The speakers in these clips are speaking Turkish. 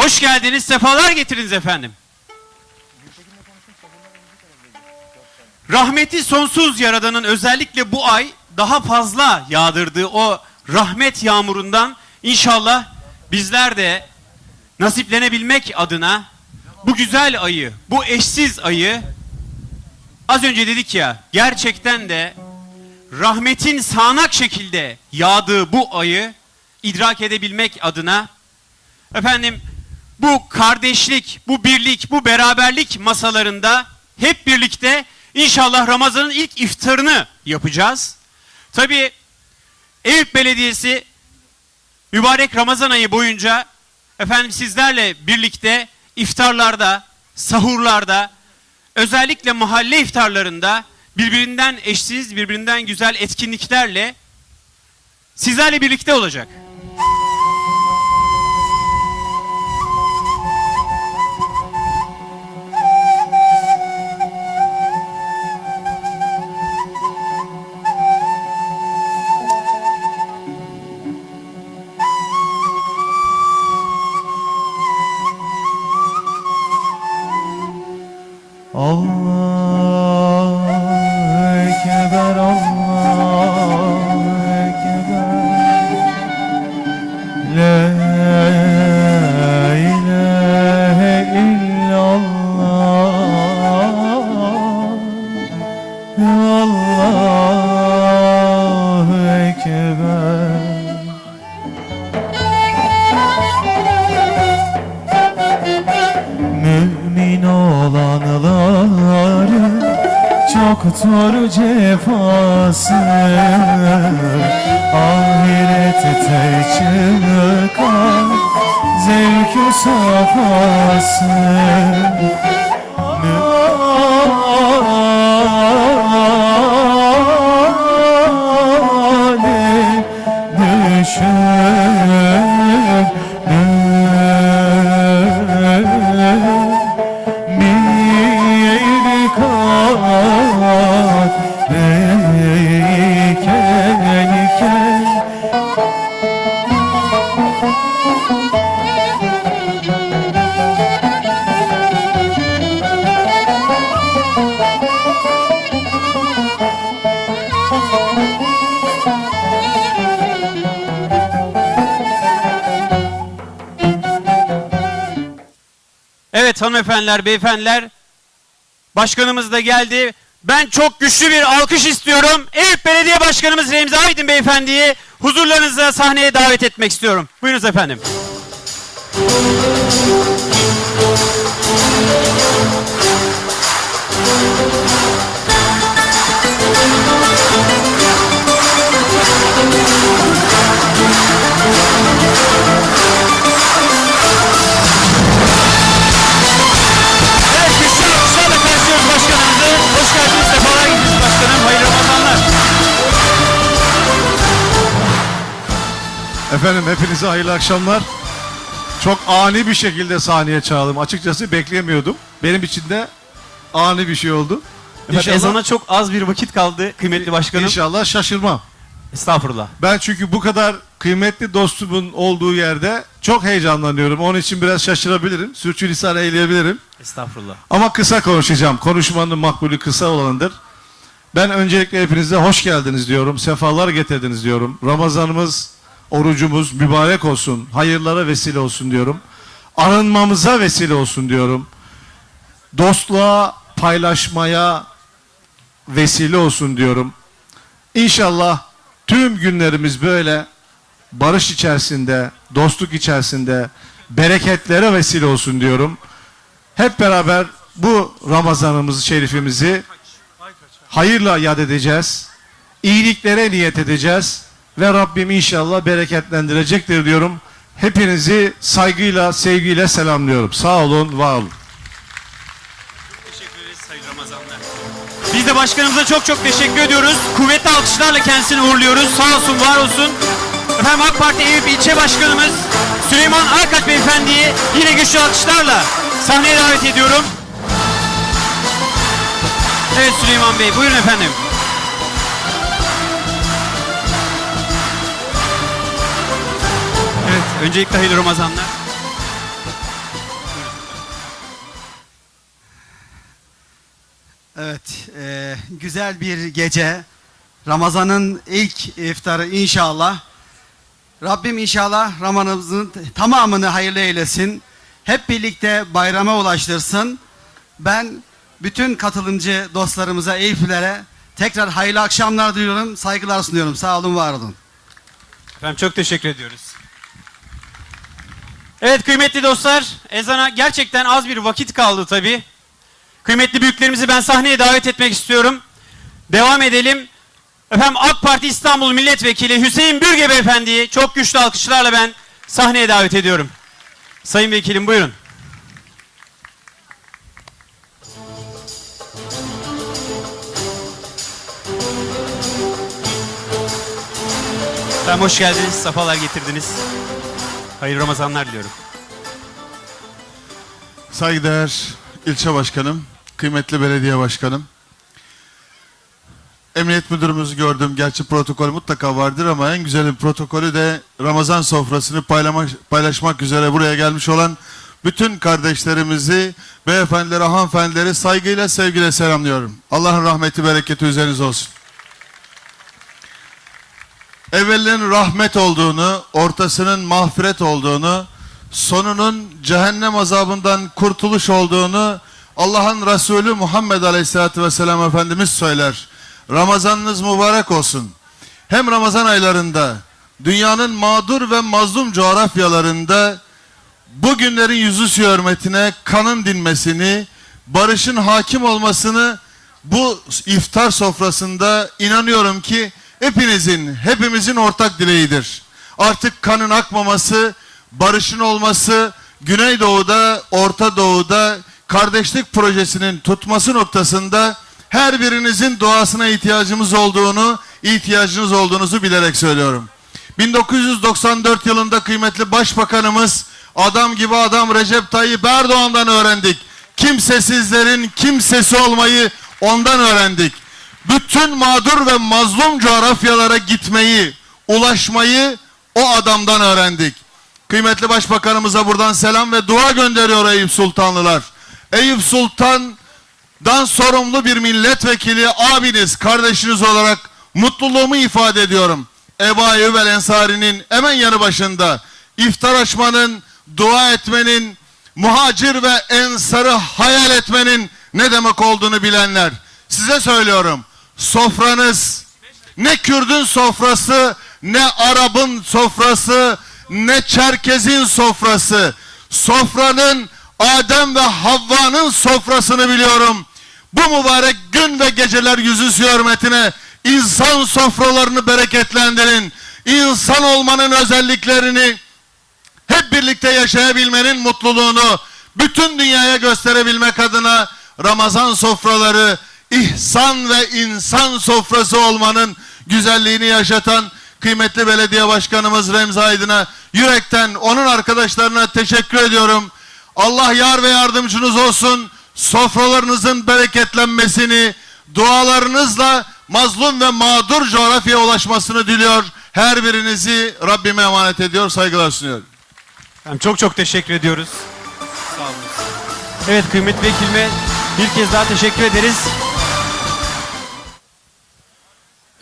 Hoş geldiniz, sefalar getiriniz efendim. Rahmeti sonsuz yaradanın özellikle bu ay daha fazla yağdırdığı o rahmet yağmurundan inşallah bizler de nasiplenebilmek adına bu güzel ayı, bu eşsiz ayı az önce dedik ya gerçekten de rahmetin sağanak şekilde yağdığı bu ayı idrak edebilmek adına efendim bu kardeşlik, bu birlik, bu beraberlik masalarında hep birlikte inşallah Ramazan'ın ilk iftarını yapacağız. Tabii Eyüp Belediyesi mübarek Ramazan ayı boyunca efendim sizlerle birlikte iftarlarda, sahurlarda, özellikle mahalle iftarlarında birbirinden eşsiz, birbirinden güzel etkinliklerle sizlerle birlikte olacak. Çoktur cefası Ahirette çıkar zevkü safası Evet hanımefendiler, beyefendiler. Başkanımız da geldi. Ben çok güçlü bir alkış istiyorum. Eyüp Belediye Başkanımız Remzi Aydın Beyefendi'yi huzurlarınıza sahneye davet etmek istiyorum. Buyurunuz efendim. Efendim hepinize hayırlı akşamlar. Çok ani bir şekilde sahneye çağırdım. Açıkçası beklemiyordum. Benim için de ani bir şey oldu. Evet, İnşallah, ezana çok az bir vakit kaldı kıymetli başkanım. inşallah şaşırmam. Estağfurullah. Ben çünkü bu kadar kıymetli dostumun olduğu yerde çok heyecanlanıyorum. Onun için biraz şaşırabilirim. Sürçülisan eyleyebilirim. Estağfurullah. Ama kısa konuşacağım. Konuşmanın makbulü kısa olanıdır. Ben öncelikle hepinize hoş geldiniz diyorum. Sefalar getirdiniz diyorum. Ramazanımız, orucumuz mübarek olsun. Hayırlara vesile olsun diyorum. Arınmamıza vesile olsun diyorum. Dostluğa, paylaşmaya vesile olsun diyorum. İnşallah tüm günlerimiz böyle barış içerisinde, dostluk içerisinde bereketlere vesile olsun diyorum. Hep beraber bu Ramazanımızı, şerifimizi hayırla yad edeceğiz. İyiliklere niyet edeceğiz. Ve Rabbim inşallah bereketlendirecektir diyorum. Hepinizi saygıyla, sevgiyle selamlıyorum. Sağ olun, var olun. Teşekkür ederiz. Hayırlı Ramazanlar. Biz de başkanımıza çok çok teşekkür ediyoruz. Kuvvetli alkışlarla kendisini uğurluyoruz. Sağ olsun, var olsun. Efendim AK Parti Eyüp İlçe Başkanımız Süleyman Arkaç Beyefendi'yi yine güçlü alkışlarla sahneye davet ediyorum. Evet Süleyman Bey, buyurun efendim. Öncelikle hayırlı Ramazanlar. Evet, e, güzel bir gece. Ramazan'ın ilk iftarı inşallah. Rabbim inşallah Ramazan'ımızın tamamını hayırlı eylesin. Hep birlikte bayrama ulaştırsın. Ben bütün katılımcı dostlarımıza, Eyüplere tekrar hayırlı akşamlar diliyorum. Saygılar sunuyorum. Sağ olun, var olun. Efendim çok teşekkür ediyoruz. Evet kıymetli dostlar, ezana gerçekten az bir vakit kaldı tabii. Kıymetli büyüklerimizi ben sahneye davet etmek istiyorum. Devam edelim. Efendim AK Parti İstanbul Milletvekili Hüseyin Bürge Beyefendi'yi çok güçlü alkışlarla ben sahneye davet ediyorum. Sayın Vekilim buyurun. Efendim hoş geldiniz, safalar getirdiniz. Hayırlı Ramazanlar diliyorum. Saygıdeğer ilçe başkanım, kıymetli belediye başkanım. Emniyet müdürümüzü gördüm. Gerçi protokol mutlaka vardır ama en güzelin protokolü de Ramazan sofrasını paylaşmak üzere buraya gelmiş olan bütün kardeşlerimizi, beyefendileri, hanımefendileri saygıyla, sevgiyle selamlıyorum. Allah'ın rahmeti, bereketi üzerinize olsun. Evvelinin rahmet olduğunu, ortasının mağfiret olduğunu, sonunun cehennem azabından kurtuluş olduğunu Allah'ın Resulü Muhammed Aleyhisselatü Vesselam Efendimiz söyler. Ramazanınız mübarek olsun. Hem Ramazan aylarında dünyanın mağdur ve mazlum coğrafyalarında bu günlerin yüzüstü hürmetine kanın dinmesini, barışın hakim olmasını bu iftar sofrasında inanıyorum ki hepinizin, hepimizin ortak dileğidir. Artık kanın akmaması, barışın olması, Güneydoğu'da, Orta Doğu'da kardeşlik projesinin tutması noktasında her birinizin duasına ihtiyacımız olduğunu, ihtiyacınız olduğunuzu bilerek söylüyorum. 1994 yılında kıymetli başbakanımız adam gibi adam Recep Tayyip Erdoğan'dan öğrendik. Kimsesizlerin kimsesi olmayı ondan öğrendik. Bütün mağdur ve mazlum coğrafyalara gitmeyi, ulaşmayı o adamdan öğrendik. Kıymetli başbakanımıza buradan selam ve dua gönderiyor Eyüp Sultanlılar. Eyüp Sultan'dan sorumlu bir milletvekili abiniz, kardeşiniz olarak mutluluğumu ifade ediyorum. Eba Eyyub el Ensari'nin hemen yanı başında iftar açmanın, dua etmenin, muhacir ve ensarı hayal etmenin ne demek olduğunu bilenler. Size söylüyorum. Sofranız ne Kürdün sofrası, ne Arap'ın sofrası, ne Çerkez'in sofrası. Sofranın Adem ve Havva'nın sofrasını biliyorum. Bu mübarek gün ve geceler yüzü hürmetine insan sofralarını bereketlendirin. İnsan olmanın özelliklerini hep birlikte yaşayabilmenin mutluluğunu bütün dünyaya gösterebilmek adına Ramazan sofraları ihsan ve insan sofrası olmanın güzelliğini yaşatan kıymetli belediye başkanımız Remzi Aydın'a yürekten onun arkadaşlarına teşekkür ediyorum. Allah yar ve yardımcınız olsun. Sofralarınızın bereketlenmesini, dualarınızla mazlum ve mağdur coğrafyaya ulaşmasını diliyor. Her birinizi Rabbime emanet ediyor, saygılar sunuyorum. Efendim çok çok teşekkür ediyoruz. Sağ olun. Evet kıymetli vekilime bir kez daha teşekkür ederiz.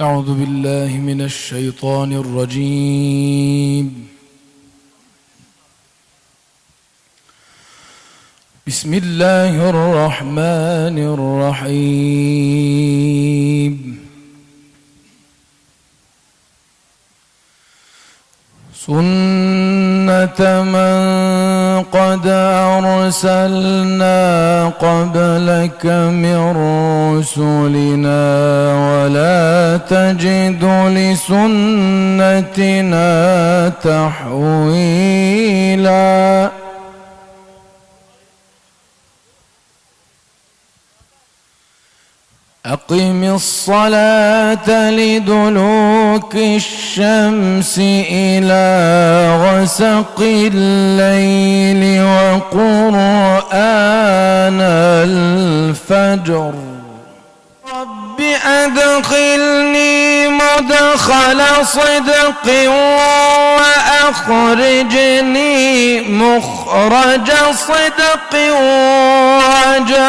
أعوذ بالله من الشيطان الرجيم. بسم الله الرحمن الرحيم. سنة من قد أرسلنا قبلك من رسلنا ولا تجد لسنتنا تحويلا. أقم الصلاة لدلوك الشمس إلى غسق الليل وقرآن الفجر. رب أدخلني مدخل صدق وأخرجني مخرج صدق وأجعلني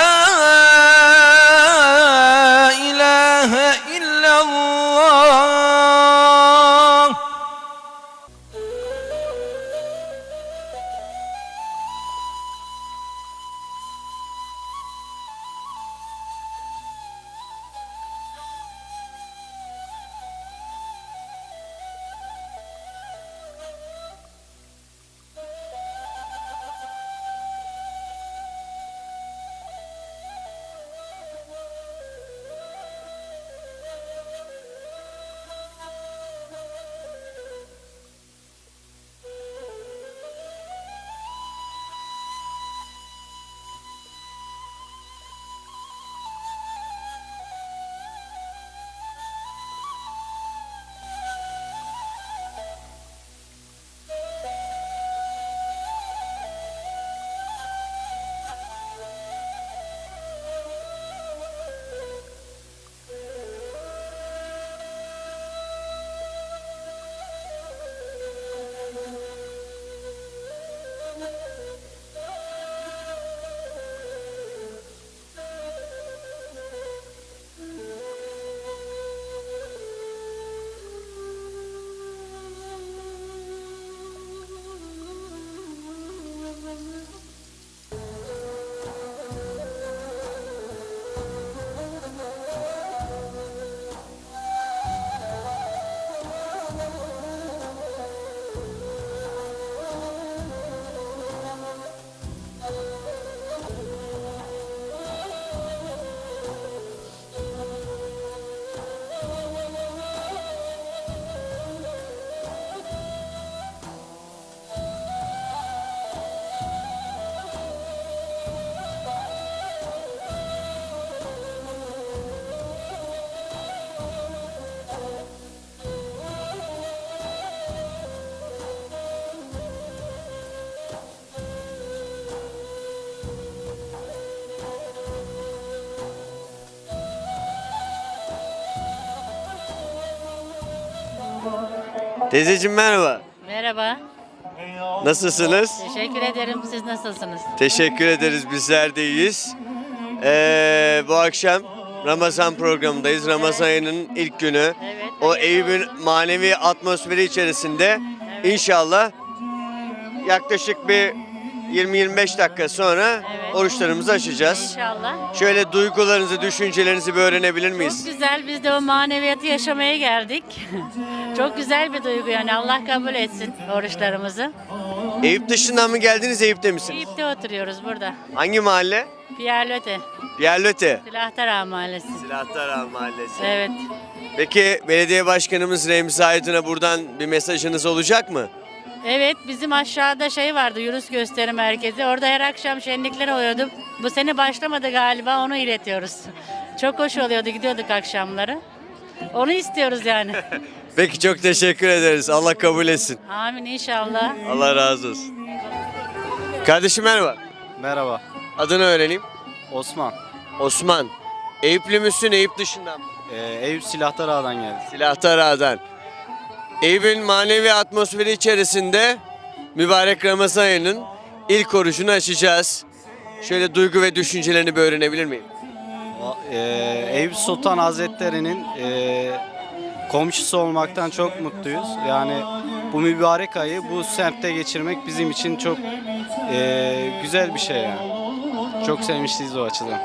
Teyzeciğim merhaba. Merhaba, Nasılsınız? teşekkür ederim. Siz nasılsınız? Teşekkür ederiz. Bizler de iyiyiz. Ee, bu akşam Ramazan programındayız. Ramazan ayının ilk günü. Evet. O Eyüp'ün manevi atmosferi içerisinde inşallah yaklaşık bir 20-25 dakika sonra Evet. oruçlarımızı açacağız. İnşallah. Şöyle duygularınızı, düşüncelerinizi bir öğrenebilir Çok miyiz? güzel. Biz de o maneviyatı yaşamaya geldik. Çok güzel bir duygu yani. Allah kabul etsin oruçlarımızı. Eyüp dışından mı geldiniz, Eyüp'te misiniz? Eyüp'te oturuyoruz burada. Hangi mahalle? Pierlöte, Yerlöte. Silahtara Mahallesi. Silahtar Mahallesi. Evet. Peki belediye başkanımız Remzi Aydın'a buradan bir mesajınız olacak mı? Evet, bizim aşağıda şey vardı, Yunus Gösteri Merkezi. Orada her akşam şenlikler oluyordu. Bu sene başlamadı galiba, onu iletiyoruz. Çok hoş oluyordu, gidiyorduk akşamları. Onu istiyoruz yani. Peki çok teşekkür ederiz. Allah kabul etsin. Amin inşallah. Allah razı olsun. Kardeşim merhaba. Merhaba, Adını öğreneyim. Osman. Osman. Eyüplü müsün, Eyüp dışından mı? Ee, Eyüp Silahtar Ağa'dan geldi. Silahtar Ağa'dan. Eyüp'ün manevi atmosferi içerisinde mübarek Ramazan ayının ilk orucunu açacağız. Şöyle duygu ve düşüncelerini bir öğrenebilir miyim? Ee, Eyüp Sultan Hazretleri'nin ee, komşusu olmaktan çok mutluyuz. Yani bu mübarek ayı bu semtte geçirmek bizim için çok ee, güzel bir şey yani. Çok sevmişiz o açıdan.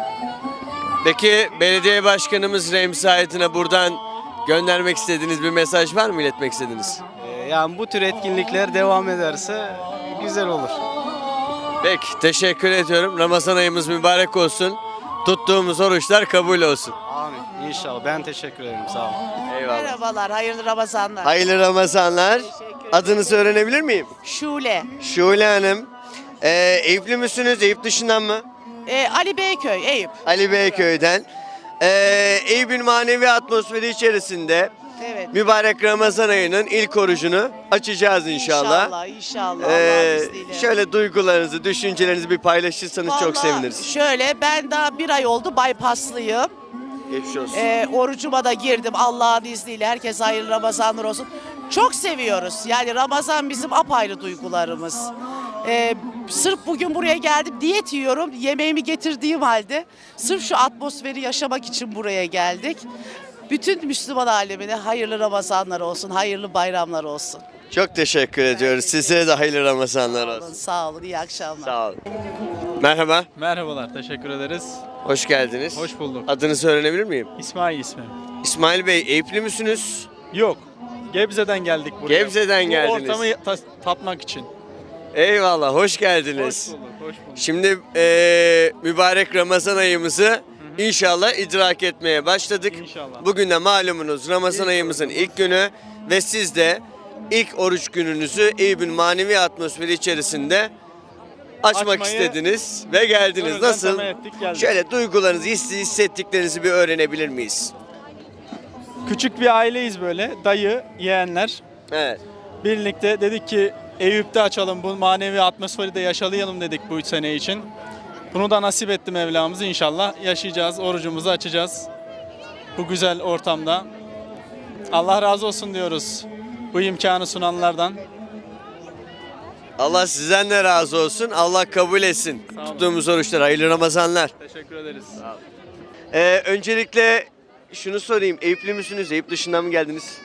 Peki belediye başkanımız Remzi Aydın'a buradan göndermek istediğiniz bir mesaj var mı iletmek istediğiniz? Ee, yani bu tür etkinlikler devam ederse güzel olur. Peki teşekkür ediyorum. Ramazan ayımız mübarek olsun. Tuttuğumuz oruçlar kabul olsun. Amin. İnşallah. Ben teşekkür ederim. Sağ olun. Eyvallah. Merhabalar, hayırlı Ramazanlar. Hayırlı Ramazanlar. Adınızı öğrenebilir miyim? Şule, Şule Hanım. Ee, Eyüplü müsünüz? Eyüp dışından mı? Ee, Ali Beyköy, Eyüp. Ali Beyköy'den. Ee, Eyüp'ün manevi atmosferi içerisinde Evet. mübarek Ramazan ayının ilk orucunu açacağız inşallah. İnşallah, inşallah. Ee, Allah'ın izniyle. şöyle duygularınızı, düşüncelerinizi bir paylaşırsanız çok Vallahi seviniriz. Şöyle, ben daha bir ay oldu bypasslıyım. Geçmiş olsun. Ee, orucuma da girdim Allah'ın izniyle. Herkes hayırlı Ramazanlar olsun. Çok seviyoruz. Yani Ramazan bizim apayrı duygularımız. Ee, sırf bugün buraya geldim. Diyet yiyorum. Yemeğimi getirdiğim halde. Sırf şu atmosferi yaşamak için buraya geldik. Bütün Müslüman alemine hayırlı Ramazanlar olsun. Hayırlı bayramlar olsun. Çok teşekkür ediyoruz. Size de hayırlı Ramazanlar olsun. Sağ olun. iyi akşamlar. Sağ olun. Merhaba, Merhabalar, teşekkür ederiz. Hoş geldiniz. Hoş bulduk. Adınızı öğrenebilir miyim? İsmail ismim. İsmail Bey, Eyüplü müsünüz? Yok, Gebze'den geldik buraya. Gebze'den Bu geldiniz. ortamı ta- tatmak için. Eyvallah, hoş Hoş geldiniz. bulduk, hoş bulduk. Şimdi eee, mübarek Ramazan ayımızı inşallah idrak etmeye başladık. İnşallah. Bugün de malumunuz Ramazan ayımızın ilk günü ve siz de ilk oruç gününüzü Eyüp'ün manevi atmosferi içerisinde açmak Açmayı istediniz ve geldiniz. Nasıl? ettik, geldik. Şöyle duygularınızı, his- hissettiklerinizi bir öğrenebilir miyiz? Küçük bir aileyiz böyle, dayı, yeğenler. Evet. Birlikte dedik ki Eyüp'te açalım, bu manevi atmosferi de yaşalayalım dedik bu sene için. Bunu da nasip etti Mevlamız inşallah. Yaşayacağız, orucumuzu açacağız. Bu güzel ortamda. Allah razı olsun diyoruz bu imkanı sunanlardan. Allah sizden de razı olsun. Allah kabul etsin. Tuttuğumuz oruçlar. Hayırlı Ramazanlar. Teşekkür ederiz. Ee, öncelikle şunu sorayım. Eyüplü müsünüz? Eyüp dışından mı geldiniz?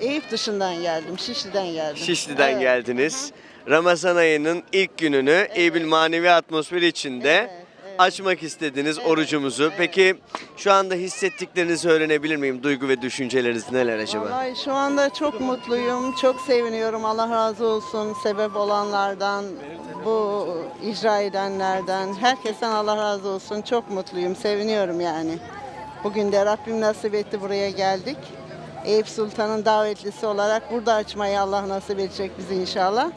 Eyüp dışından geldim. Şişli'den geldim. Şişli'den geldiniz. Ramazan ayının ilk gününü Eyüp'ün manevi atmosferi içinde açmak istediniz orucumuzu. Peki şu anda hissettiklerinizi öğrenebilir miyim? Duygu ve düşünceleriniz neler acaba? Vallahi şu anda çok mutluyum, çok seviniyorum. Allah razı olsun sebep olanlardan, bu icra edenlerden. Herkesten Allah razı olsun. Çok mutluyum, seviniyorum yani. Bugün de Rabbim nasip etti buraya geldik. Eyüp Sultan'ın davetlisi olarak burada açmayı Allah nasip edecek bize inşallah.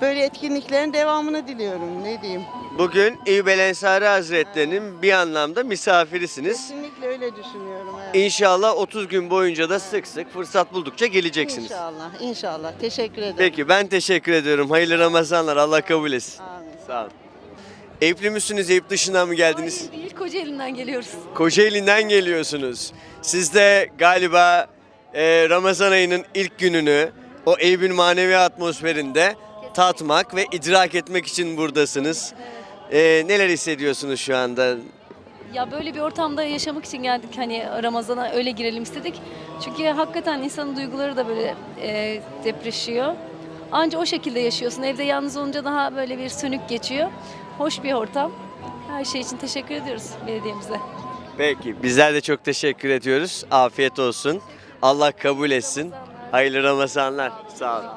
Böyle etkinliklerin devamını diliyorum. Ne diyeyim? Bugün Eyüp El Ensari Hazretleri'nin bir anlamda misafirisiniz. Kesinlikle öyle düşünüyorum. Evet. İnşallah 30 gün boyunca da sık sık fırsat buldukça geleceksiniz. İnşallah, inşallah. Teşekkür ederim. Peki ben teşekkür ediyorum. Hayırlı Ramazanlar. Allah kabul etsin. Amin. Sağ olun. Eyüplü müsünüz? Eyüp dışından mı geldiniz? Değil Kocaeli'nden geliyoruz. Kocaeli'nden geliyorsunuz. Siz de galiba e, Ramazan ayının ilk gününü o Eyüp'ün manevi atmosferinde tatmak ve idrak etmek için buradasınız. E, neler hissediyorsunuz şu anda? Ya böyle bir ortamda yaşamak için geldik hani Ramazan'a öyle girelim istedik. Çünkü hakikaten insanın duyguları da böyle e, depreşiyor. Anca o şekilde yaşıyorsun. Evde yalnız olunca daha böyle bir sönük geçiyor. Hoş bir ortam. Her şey için teşekkür ediyoruz belediyemize. Peki bizler de çok teşekkür ediyoruz. Afiyet olsun. Allah kabul etsin. Hayırlı Ramazanlar. Sağ olun.